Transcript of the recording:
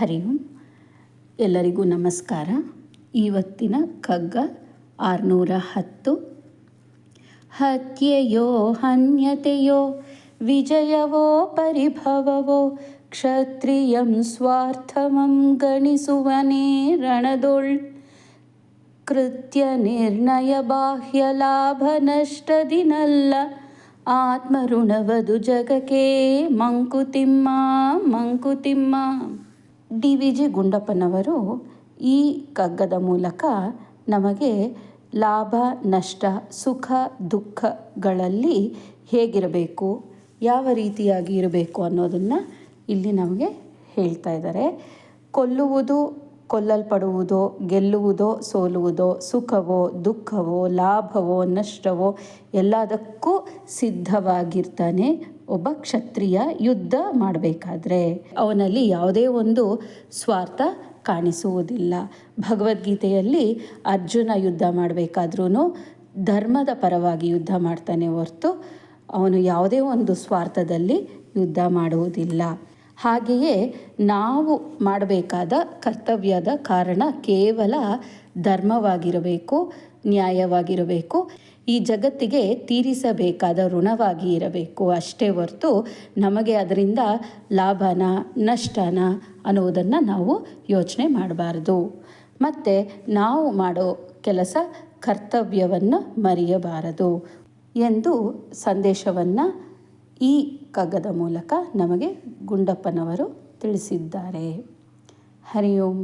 ಹರಿ ಓಂ ಎಲ್ಲರಿಗೂ ನಮಸ್ಕಾರ. ಇವತ್ತಿನ ಕಗ್ಗ ಆರುನೂರ ಹತ್ತು. ಹತ್ಯೆಯೋ, ಹನ್ಯತೆಯೋ, ವಿಜಯವೋ, ಪರಿಭವವೋ, ಕ್ಷತ್ರಿಯಂ ಸ್ವಾರ್ಥಮಂ ಗಣಿಸುವನೇ ರಣದೊಳ್. ಕೃತ್ಯ ನಿರ್ಣಯ ಬಾಹ್ಯ ಲಾಭ ನಷ್ಟದಿನಲ್ಲ ಆತ್ಮಋಣವದು ಜಗಕ್ಕೆ Mankutimma Mankutimma. D V G ಗುಂಡಪ್ಪನವರು ಈ ಕಗ್ಗದ ಮೂಲಕ ನಮಗೆ ಲಾಭ, ನಷ್ಟ, ಸುಖ, ದುಃಖಗಳಲ್ಲಿ ಹೇಗಿರಬೇಕು, ಯಾವ ರೀತಿಯಾಗಿ ಇರಬೇಕು ಅನ್ನೋದನ್ನು ಇಲ್ಲಿ ನಮಗೆ ಹೇಳ್ತಾ ಇದ್ದಾರೆ. ಕೊಲ್ಲುವುದು ಕೊಲ್ಲಲ್ಪಡುವುದೋ, ಗೆಲ್ಲುವುದೋ, ಸೋಲುವುದೋ, ಸುಖವೋ, ದುಃಖವೋ, ಲಾಭವೋ, ನಷ್ಟವೋ, ಎಲ್ಲದಕ್ಕೂ ಸಿದ್ಧವಾಗಿರ್ತಾನೆ ಒಬ್ಬ ಕ್ಷತ್ರಿಯ ಯುದ್ಧ ಮಾಡಬೇಕಾದ್ರೆ. ಅವನಲ್ಲಿ ಯಾವುದೇ ಒಂದು ಸ್ವಾರ್ಥ ಕಾಣಿಸುವುದಿಲ್ಲ. ಭಗವದ್ಗೀತೆಯಲ್ಲಿ ಅರ್ಜುನ ಯುದ್ಧ ಮಾಡಬೇಕಾದ್ರೂ ಧರ್ಮದ ಪರವಾಗಿ ಯುದ್ಧ ಮಾಡ್ತಾನೆ ಹೊರತು ಅವನು ಯಾವುದೇ ಒಂದು ಸ್ವಾರ್ಥದಲ್ಲಿ ಯುದ್ಧ ಮಾಡುವುದಿಲ್ಲ. ಹಾಗೆಯೇ ನಾವು ಮಾಡಬೇಕಾದ ಕರ್ತವ್ಯದ ಕಾರಣ ಕೇವಲ ಧರ್ಮವಾಗಿರಬೇಕು, ನ್ಯಾಯವಾಗಿರಬೇಕು. ಈ ಜಗತ್ತಿಗೆ ತೀರಿಸಬೇಕಾದ ಋಣವಾಗಿ ಇರಬೇಕು ಅಷ್ಟೇ ಹೊರತು ನಮಗೆ ಅದರಿಂದ ಲಾಭನ, ನಷ್ಟನ ಅನ್ನುವುದನ್ನು ನಾವು ಯೋಚನೆ ಮಾಡಬಾರ್ದು. ಮತ್ತು ನಾವು ಮಾಡೋ ಕೆಲಸ ಕರ್ತವ್ಯವನ್ನು ಮರೆಯಬಾರದು ಎಂದು ಸಂದೇಶವನ್ನು ಈ ಕಗ್ಗದ ಮೂಲಕ ನಮಗೆ ಗುಂಡಪ್ಪನವರು ತಿಳಿಸಿದ್ದಾರೆ. ಹರಿ ಓಂ